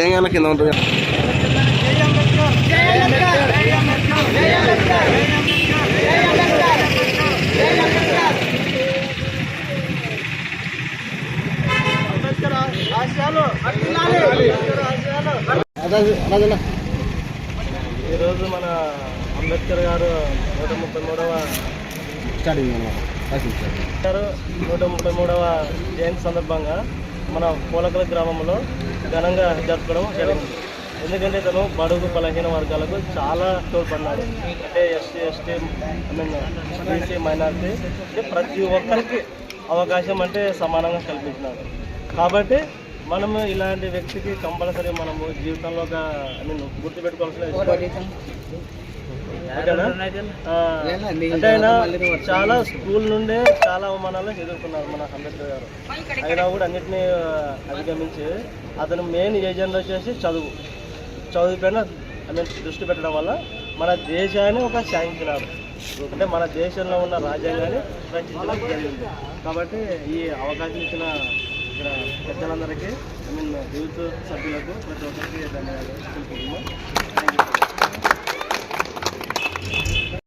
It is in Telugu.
ఏం కన్నా కింద ఉంటుంది? ఈరోజు మన అంబేద్కర్ గారు నూట ముప్పై మూడవ గారు నూట ముప్పై మూడవ జయంతి సందర్భంగా మన పూలకల గ్రామంలో ఘనంగా జరుపుకోవడం జరిగింది. ఎందుకంటే తను బడుగు బలహీన వర్గాలకు చాలా తోడ్పడినాడు. అంటే SC ST I mean BC minority అంటే ప్రతి ఒక్కరికి అవకాశం అంటే సమానంగా కల్పించినాడు. కాబట్టి మనము ఇలాంటి వ్యక్తికి కంపల్సరీ మనము జీవితంలో ఒక ఐ మీన్ గుర్తుపెట్టుకోవాల్సిన చాలా స్కూల్ నుండే చాలా అవమానాలు ఎదుర్కొన్నారు మన అంబేద్కర్ గారు. అయినా కూడా అన్నిటినీ అధిగమించి అతను మెయిన్ ఏజెండా వచ్చేసి చదువు. చదువు పైన ఐ మీన్ దృష్టి పెట్టడం వల్ల మన దేశాన్ని ఒక శాంతినారు అంటే మన దేశంలో ఉన్న రాజ్యాంగాన్ని రచించడం జరిగింది. కాబట్టి ఈ అవకాశం ఇచ్చిన ఇక్కడ పెద్దలందరికీ ఐ మీన్ యూత్ సభ్యులకు ప్రతి ఒక్కరికి ధన్యవాదాలు